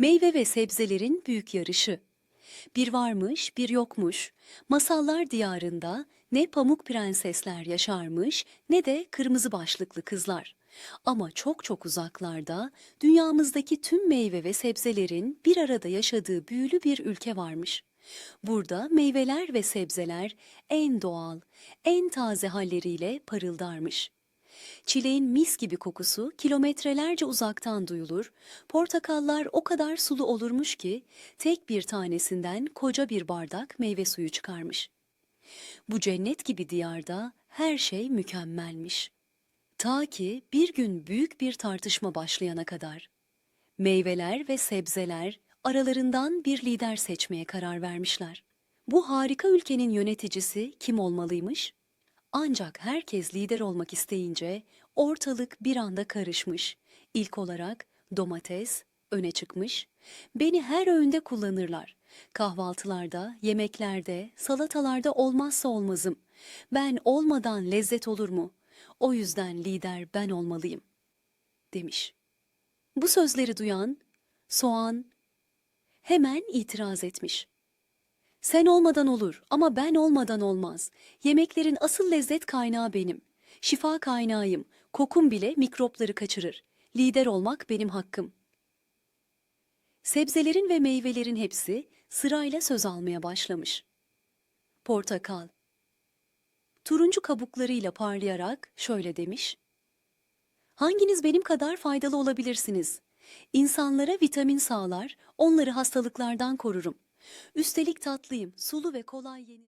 Meyve ve sebzelerin büyük yarışı. Bir varmış, bir yokmuş. Masallar diyarında ne pamuk prensesler yaşarmış ne de kırmızı başlıklı kızlar. Ama çok çok uzaklarda dünyamızdaki tüm meyve ve sebzelerin bir arada yaşadığı büyülü bir ülke varmış. Burada meyveler ve sebzeler en doğal, en taze halleriyle parıldarmış. Çileğin mis gibi kokusu kilometrelerce uzaktan duyulur, portakallar o kadar sulu olurmuş ki tek bir tanesinden koca bir bardak meyve suyu çıkarmış. Bu cennet gibi diyarda her şey mükemmelmiş. Ta ki bir gün büyük bir tartışma başlayana kadar. Meyveler ve sebzeler aralarından bir lider seçmeye karar vermişler. Bu harika ülkenin yöneticisi kim olmalıymış? Ancak herkes lider olmak isteyince ortalık bir anda karışmış. İlk olarak domates öne çıkmış. Beni her öğünde kullanırlar. Kahvaltılarda, yemeklerde, salatalarda olmazsa olmazım. Ben olmadan lezzet olur mu? O yüzden lider ben olmalıyım." demiş. Bu sözleri duyan soğan hemen itiraz etmiş. Sen olmadan olur ama ben olmadan olmaz. Yemeklerin asıl lezzet kaynağı benim. Şifa kaynağıyım. Kokum bile mikropları kaçırır. Lider olmak benim hakkım. Sebzelerin ve meyvelerin hepsi sırayla söz almaya başlamış. Portakal. Turuncu kabuklarıyla parlayarak şöyle demiş. Hanginiz benim kadar faydalı olabilirsiniz? İnsanlara vitamin sağlar, onları hastalıklardan korurum. Üstelik tatlıyım, sulu ve kolay yenir.